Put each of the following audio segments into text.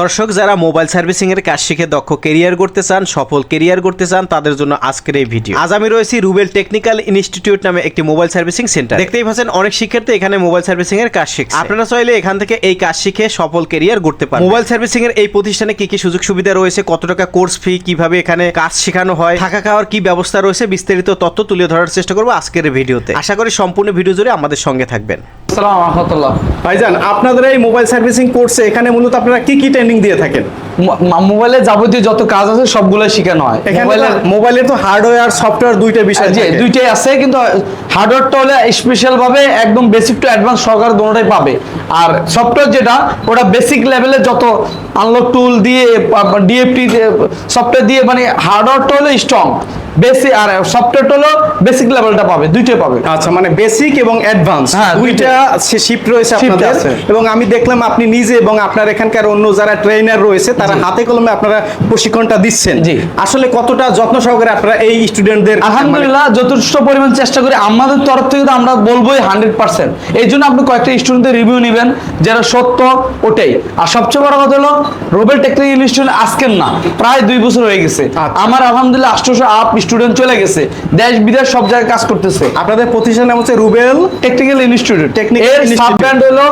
দর্শক যারা mobile servicing এর কাজ শিখে দক্ষ কেরিয়ার করতে চান সফল কেরিয়ার করতে চান তাদের জন্য আজকের এই ভিডিও। আজ আমি রয়েছি রুবেল টেকনিক্যাল ইনস্টিটিউট নামে একটি মোবাইল সার্ভিসিং সেন্টার। দেখতেই পাচ্ছেন অনেক শিক্ষার্থী এখানে মোবাইল সার্ভিসিং এর কাজ শিখছে। আপনারা চাইলে এখান থেকে এই কাজ শিখে সফল কেরিয়ার করতে পারেন মোবাইল সার্ভিসিং এর এই প্রতিষ্ঠানে কি কি সুযোগ সুবিধা রয়েছে কত টাকা কোর্স ফি কীভাবে এখানে কাজ শেখানো হয় থাকা খাওয়ার কি ব্যবস্থা রয়েছে বিস্তারিত তথ্য তুলে ধরার চেষ্টা করব আজকের এই ভিডিওতে। আশা করি সম্পূর্ণ ভিডিও জুড়ে আমাদের সঙ্গে থাকবেন। আসসালামু রহমতুল্লাহ ভাইজান আপনাদের এই মোবাইল সার্ভিসিং কোর্সে এখানে মূলত আপনারা কি কি ট্রেনিং দিয়ে থাকেন। মোবাইলে যাবতীয় যত কাজ আছে সবগুলো শেখানো হয়। মোবাইলে মোবাইলের তো হার্ডওয়্যার সফটওয়্যার দুইটা বিষয় দুইটাই আছে কিন্তু হার্ডওয়্যারটা হলে স্পেশাল ভাবে একদম বেসিক টু অ্যাডভান্স সহকারে দুটোটাই পাবে। আর সফটওয়্যার যেটা ওটা বেসিক লেভেলে যত আনলক টুল দিয়ে ডিএফটি সফটওয়্যার দিয়ে মানে হার্ডওয়্যারটা হলো স্ট্রং বেসিক আর সফটওয়্যারটা হলো বেসিক লেভেলটা পাবে দুইটাই পাবে। আচ্ছা মানে বেসিক এবং অ্যাডভান্স দুইটা শিফট রয়েছে আপনাদের। এবং আমি দেখলাম আপনি নিজে এবং আপনার এখানকার অন্য যারা ট্রেনার রয়েছে তারা হাতে কলমে আপনারা প্রশিক্ষণটা দিচ্ছেন। আসলে কতটা যত্ন সহকারে আপনারা এই স্টুডেন্টদের আলহামদুলিল্লাহ যথেষ্ট পরিমাণ চেষ্টা করে। করি আমাদের তরফ থেকে তো আমরা বলবোই হান্ড্রেড পার্সেন্ট। এই জন্য আপনি কয়েকটা স্টুডেন্টের রিভিউ নেবেন যারা সত্য ওটাই। আর সবচেয়ে বড় কথা হলো রোবেল টেকনিক্যাল ইনস্টিটিউট আজকের না প্রায় দুই বছর হয়ে গেছে। আচ্ছা। আমার আলহামদুলিল্লাহ আটশোশো আপ স্টুডেন্ট চলে গেছে। দেশ বিদেশ সব জায়গায় কাজ করতেছে। আপনাদের প্রতিষ্ঠান নাম হচ্ছে রুবেল টেকনিক্যাল ইনস্টিটিউট Technical এর সাব ব্র্যান্ড হলো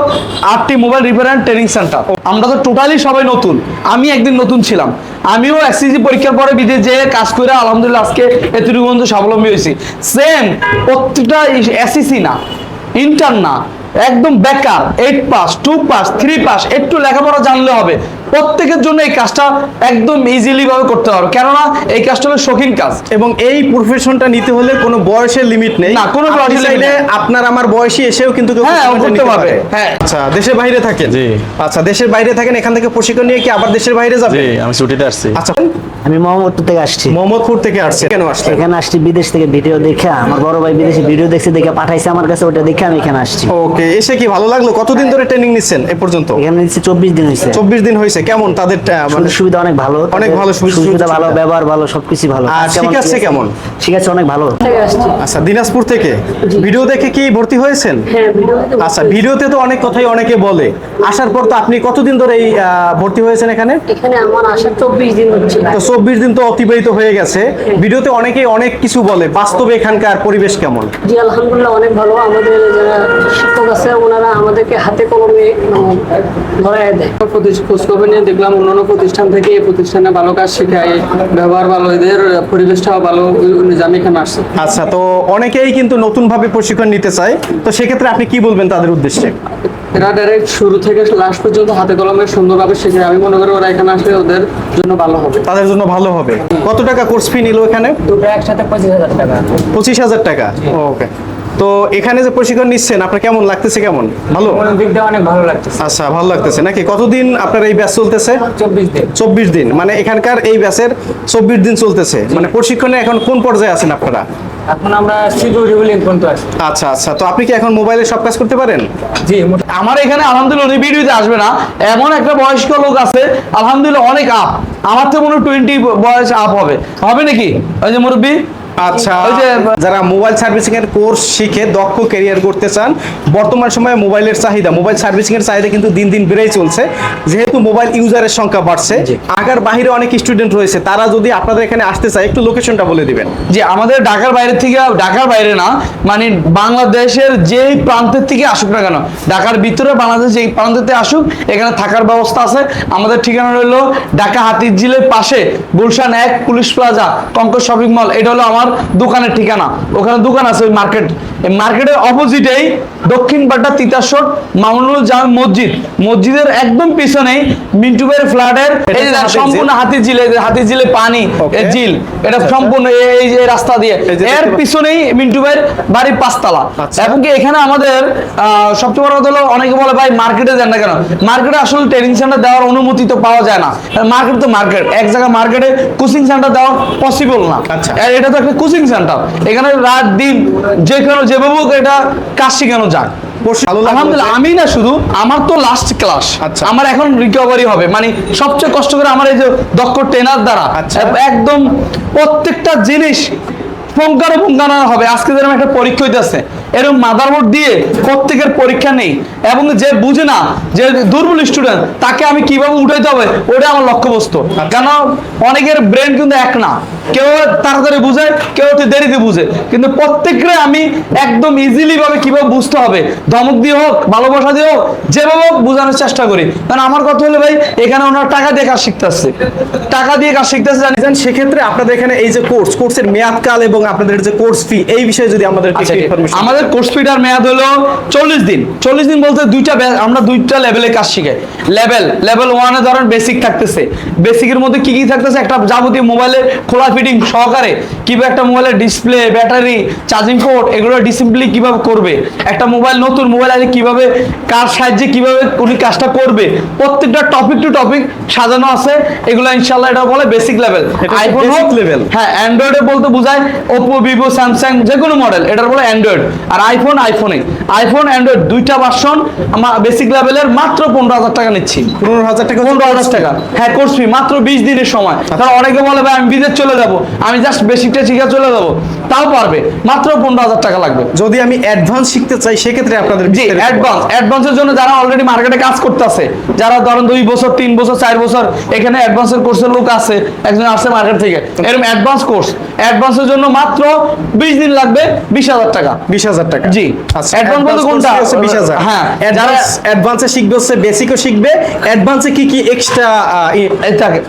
আটটি mobile repair and training centre আমরা তো টোটালি সবাই নতুন। আমি একদিন নতুন ছিলাম। আমিও এসএসসি পরীক্ষার পরে বিদেশ যেয়ে কাজ করে আলহামদুলিল্লাহ আজকে এতটুকু পর্যন্ত স্বাবলম্বী হয়েছি। সেম প্রত্যেকটা এসএসসি না ইন্টার না, একদম বেকার eight pass two pass three pass একটু লেখাপড়া জানলে হবে। প্রত্যেকের জন্য এই কাজটা একদম ইজিলি ভাবে করতে পারবে কেননা এই কাজটা হলো শৌখিন কাজ। এবং এই প্রফেশনটা নিতে হলে কোনো বয়সের লিমিট নেই। না, কোনো আপনি বয়সের চাইলে আপনার আমার বয়সী এসেও কিন্তু হ্যাঁ, করতে পারবে। হ্যাঁ। আচ্ছা দেশের বাইরে থাকেন? জি। আচ্ছা দেশের বাইরে থাকেন এখান থেকে প্রশিক্ষণ নিয়ে কি আবার দেশের বাইরে জি আমি ছুটিতে আসছি। আচ্ছা। আমি মোহাম্মদপুর থেকে আসছি। মোহাম্মদপুর থেকে আসছে কেন আসছেন এখানে আসছি বিদেশ থেকে ভিডিও দেখে আমার বড় ভাই বিদেশে ভিডিও দেখছে দেখে পাঠাইছে আমার কাছে ওটা দেখে আমি এখানে আসছি। ওকে এসে কি ভালো লাগল? কতদিন ধরে ট্রেনিং নিচ্ছেন এ পর্যন্ত? এখানে নিচ্ছি চব্বিশ দিন হয়েছে। চব্বিশ দিন হয়েছে? কেমন তাদের মানে সুবিধা অনেক ভালো অনেক ভালো সুযোগ সুবিধা সুবিধা। ভালো ব্যবহার ভালো সবকিছু ভালো। আর শিখাচ্ছে কেমন? শিখাচ্ছে অনেক ভালো। আচ্ছা দিনাজপুর থেকে? ভিডিও দেখে কি ভর্তি হয়েছেন? হ্যাঁ আচ্ছা ভিডিওতে তো অনেক কথাই অনেকে বলে। আসার পর তো আপনি কতদিন ধরে এই ভর্তি হয়েছেন এখানে? এখানে আমার আসা চব্বিশ দিন হচ্ছে। তো চব্বিশ দিন তো অতিবাহিত হয়ে গেছে। ভিডিওতে অনেকেই অনেক কিছু বলে। বাস্তবে এখানকার পরিবেশ কেমন? জি আলহামদুলিল্লাহ অনেক ভালো। আমাদের যারা শিক্ষক আছে ওনারা আমাদেরকে হাতে কলমে ধরায় দেয়। প্রতিষ্ঠা খোঁজখবর নিয়ে দেখলাম অন্যান্য প্রতিষ্ঠান থেকে এই প্রতিষ্ঠানে ভালো কাজ শেখায় ব্যবহার ভালো এদের পরিবেশটাও ভালো আমি এখানে আসছি। আচ্ছা তো অনেকেই কিন্তু নতুন ভাবে প্রশিক্ষণ নিতে চায়। তো সেক্ষেত্রে আপনি কি বলবেন তাদের উদ্দেশ্যে? এরা ডাইরেক্ট শুরু থেকে লাস্ট পর্যন্ত হাতে কলমে সুন্দরভাবে শেখায়। আমি মনে করি ওরা এখানে আসলে ওদের জন্য ভালো হবে। তাদের জন্য ভালো হবে। কত টাকা কোর্স ফি নিল এখানে? দুটো একসাথে পঁচিশ হাজার টাকা। পঁচিশ হাজার টাকা? ওকে। তো এখানে যে প্রশিক্ষণ নিচ্ছেন আপনার কেমন লাগতেছে কেমন? ভালো? দিক দিয়ে অনেক ভালো লাগছে আচ্ছা ভালো লাগতেছে। নাকি কতদিন আপনার এই ব্যাচ চলতেছে? চব্বিশ দিন। চব্বিশ দিন। মানে এখানকার এই ব্যাচের চব্বিশ দিন চলতেছে। মানে প্রশিক্ষণে এখন কোন পর্যায়ে আছেন আপনারা? এখন আমরা আচ্ছা আচ্ছা। তো আপনি কি এখন মোবাইলে সব কাজ করতে পারেন? জি আমার এখানে আলহামদুলিল্লাহ উনি ভিডিওতে আসবে না। এমন একটা বয়স্ক লোক আছে আলহামদুলিল্লাহ অনেক আপ আমার তো মনে হয় টোয়েন্টি বয়স আপ হবে। হবে নাকি? ওই যে মুরব্বী? আচ্ছা ওই যে যারা মোবাইল সার্ভিসিং এর কোর্স শিখে দক্ষ ক্যারিয়ার করতে চান বর্তমান সময়ে মোবাইলের চাহিদা মোবাইল সার্ভিসিং এর চাহিদা কিন্তু দিন দিন বেড়েই চলছে। যেহেতু মোবাইল ইউজারের সংখ্যা বাড়ছে আগার বাহিরে অনেক স্টুডেন্ট রয়েছে তারা যদি আপনাদের এখানে আসতে চায় একটু লোকেশনটা বলে দিবেন। যে আমাদের ঢাকার বাইরে থেকে ঢাকার বাইরে না মানে বাংলাদেশের যেই প্রান্তের থেকে আসুক না কেন ঢাকার ভিতরে বাংলাদেশ যেই প্রান্তেতে আসুক এখানে থাকার ব্যবস্থা আছে। আমাদের ঠিকানা রইল ঢাকা হাতির পাশে গুলশান এক police plaza Concord shopping mall এটা হলো আমার দোকানের ঠিকানা। ওখানে দোকান আছে ওই মার্কেট। এই মার্কেটের অপোজিটেই দক্ষিণ বাড্ডা তিতাসর মামুনুল জামে মসজিদ। মসজিদের একদম পিছনেই মিন্টু ভাইয়ের ফ্ল্যাটের এই সম্পূর্ণ ঝিল? হাতির ঝিলে হাতির ঝিলে পানি ঝিল এটা সম্পূর্ণ এই- এই যে রাস্তা দিয়ে। এর পিছনেই মিন্টু ভাইয়ের বাড়ি পাঁচতলা। আচ্ছা। এবং কি এখানে আমাদের সবচেয়ে বড় কথা হলো অনেকে বলে ভাই মার্কেটে যান না কেন? মার্কেটে আসলে ট্রেনিং সেন্টার দেওয়ার অনুমতি তো পাওয়া যায় না। মার্কেট তো মার্কেট। এক জায়গায় মার্কেটে কোচিং সেন্টার দেওয়া পসিবল না। আচ্ছা। এটা তো একটা কোচিং সেন্টার। এখানে রাত দিন যে কেন যেভাবে হোক এটা কাজ শেখানো যাক। আলহামদুলিল্লাহ আমি না শুধু আমার তো লাস্ট ক্লাস আচ্ছা। আমার এখন রিকভারি হবে। মানে সবচেয়ে কষ্ট করে আমার এই যে দক্ষ ট্রেনার দ্বারা আচ্ছা। একদম প্রত্যেকটা জিনিস পঙ্কার পঙ্কানো হবে। আজকে যেরকম একটা পরীক্ষা হইতেছে এরকম মাদারবোর্ড দিয়ে প্রত্যেকের পরীক্ষা নেই। এবং যে বুঝে না যে দুর্বল স্টুডেন্ট তাকে আমি কীভাবে উঠাইতে হবে ওটা আমার লক্ষ্যবস্তু। কেন? অনেকের ব্রেন কিন্তু এক না। কেউ তাড়াতাড়ি বুঝে কেউ একটু দেরিতে বুঝে। কিন্তু প্রত্যেককে আমি একদম ইজিলি ভাবে কীভাবে বুঝতে হবে। ধমক দিয়ে হোক ভালোবাসা দিয়ে হোক যেভাবে হোক বোঝানোর চেষ্টা করি। কারণ আমার কথা হলো ভাই এখানে ওনার টাকা দিয়ে কাজ শিখতে আসছে টাকা দিয়ে কাজ শিখতে আসছে জানি জান, সেক্ষেত্রে আপনাদের এখানে এই যে কোর্স কোর্সের মেয়াদকাল এবং আপনাদের যে কোর্স ফি এই বিষয়ে যদি আমাদের আচ্ছা, আমাদের কোর্স ফিটার মেয়াদ হলো চল্লিশ দিন। চল্লিশ দিন বলতে দুইটা আমরা দুইটা লেভেলে কাজ শিখাই। লেভেল লেভেল ওয়ানে ধরেন বেসিক থাকতেছে। বেসিকের মধ্যে কি কি থাকতেছে? একটা যাবতীয় মোবাইলের খোলা ফিটিং সহকারে কীভাবে একটা মোবাইলের ডিসপ্লে ব্যাটারি চার্জিং পোর্ট এগুলো ডিসিপ্লি কীভাবে করবে? একটা মোবাইল নতুন মোবাইল আছে কীভাবে কার সাহায্যে কীভাবে উনি কাজটা করবে? প্রত্যেকটা টপিক টু টপিক সাজানো আছে। এগুলো ইনশাল্লাহ এটা বলে basic level iPhone basic level। হ্যাঁ অ্যান্ড্রয়েডে বলতে বোঝায় ওপো ভিভো স্যামসাং যে কোনো মডেল এটার বলে অ্যান্ড্রয়েড আর আইফোন আইফোনে আইফোন অ্যান্ড্রয়েড দুইটা ভার্সন আমার বেসিক লেভেলের মাত্র পনেরো হাজার টাকা নিচ্ছি। পনেরো হাজার টাকা পনেরো হাজার। টাকা। হ্যাঁ কোর্স ফি মাত্র বিশ দিনের সময়। কারণ অনেকে বলে ভাই আমি বিদেশ চলে যাব। আমি জাস্ট বেসিকটা শিখে চলে যাব। তাও পারবে। মাত্র পনেরো হাজার টাকা লাগবে। যদি আমি অ্যাডভান্স শিখতে চাই সেক্ষেত্রে আপনাদের জি অ্যাডভান্স অ্যাডভান্সের জন্য যারা অলরেডি মার্কেটে কাজ করতেছে যারা ধরেন দুই বছর তিন বছর চার বছর এখানে অ্যাডভান্সের কোর্সের লোক আছে একজন আসছে মার্কেট থেকে। এরকম অ্যাডভান্স কোর্স অ্যাডভান্সের জন্য মাত্র বিশ দিন লাগবে বিশ হাজার টাকা। বিশ হাজার টাকা জি। আচ্ছা Advance বলতে কোনটা? course fee হচ্ছে বিশ হাজার হ্যাঁ, অ্যাডভান্স অ্যাডভান্সে শিখবে হচ্ছে বেসিকও শিখবে অ্যাডভান্সে কি কি এক্সট্রা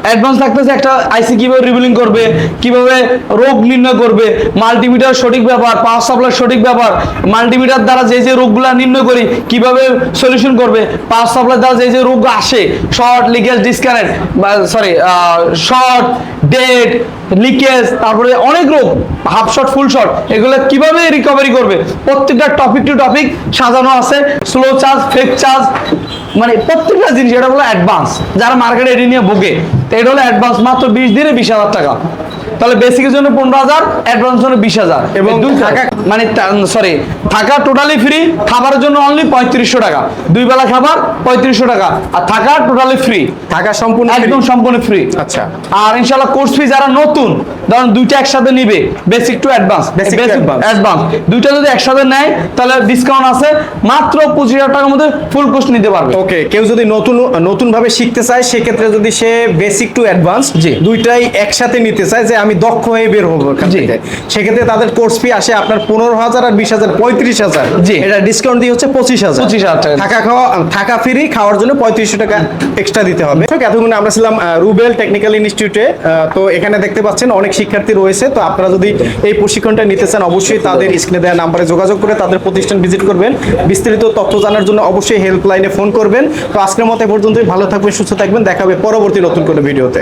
অ্যাডভান্স থাকতেছে একটা আইসি কীভাবে রিভিলিং করবে কীভাবে রোগ নির্ণয় করবে মাল্টিমিটার সঠিক ব্যাপার পাওয়ার সাপ্লাই সঠিক ব্যাপার মাল্টিমিটার দ্বারা যে যে রোগগুলো নির্ণয় করি কীভাবে সলিউশন করবে পাওয়ার সাপ্লাই দ্বারা যে যে রোগ আসে short leakage disconnect sorry short date leakage তারপরে অনেক রোগ হাফ শট ফুল শট এগুলো কীভাবে রিকভারি করবে প্রত্যেকটা টপিক টু টপিক সাজানো আছে স্লো চার্জ ফেক চার্জ মানে প্রত্যেকটা জিনিস, এটা হলো অ্যাডভান্স যারা মার্কেটে এটি নিয়ে ভোগে, তো এটা হলো অ্যাডভান্স মাত্র বিশ দিনে বিশ হাজার টাকা। তাহলে বেসিকের জন্য পনেরো হাজার অ্যাডভান্স জন্য বিশ হাজার। এবং দুই থাকা- মানে সরি থাকা টোটালি ফ্রি খাবারের জন্য অনলি পঁয়ত্রিশশো টাকা। দুই বেলা খাবার পঁয়ত্রিশশো টাকা। আর থাকা টোটালি ফ্রি থাকা সম্পূর্ণ একদম সম্পূর্ণ ফ্রি আচ্ছা। আর ইনশাআল্লাহ কোর্স ফি যারা নতুন ধরুন দুইটা একসাথে নিবে বেসিক টু অ্যাডভান্স অ্যাডভান্স দুইটা যদি একসাথে নেয় তাহলে ডিসকাউন্ট আছে মাত্র পঁচিশ হাজার টাকার মধ্যে ফুল কোর্স নিতে পারবে। ওকে কেউ যদি নতুন নতুন ভাবে শিখতে চায় সেক্ষেত্রে যদি সে বেসিক টু অ্যাডভান্স জি। দুইটাই একসাথে নিতে চায় যে আমি দক্ষ হয়ে বের হব সেক্ষেত্রে তাদের কোর্স ফি আসে আপনার পনেরো হাজার আর বিশ হাজার পঁয়ত্রিশ হাজার। এটা ডিসকাউন্ট দিয়ে হচ্ছে পঁচিশ হাজার। 25,000 টাকা। থাকা খাওয়া থাকা ফ্রি খাওয়ার জন্য পঁয়ত্রিশশো টাকা এক্সট্রা দিতে হবে। এতক্ষণ আমরা ছিলাম রুবেল টেকনিক্যাল ইনস্টিটিউটে তো এখানে দেখতে পাচ্ছেন অনেক শিক্ষার্থী রয়েছে। তো আপনারা যদি এই প্রশিক্ষণটা নিতে চান অবশ্যই তাদের স্ক্রিনে দেওয়া নাম্বারে যোগাযোগ করে তাদের প্রতিষ্ঠান ভিজিট করবেন। বিস্তারিত তথ্য জানার জন্য অবশ্যই হেল্পলাইনে ফোন করবেন। তো আজকের মতো এ পর্যন্তই। ভালো থাকবেন সুস্থ থাকবেন। দেখাবে পরবর্তী নতুন কোনো ভিডিওতে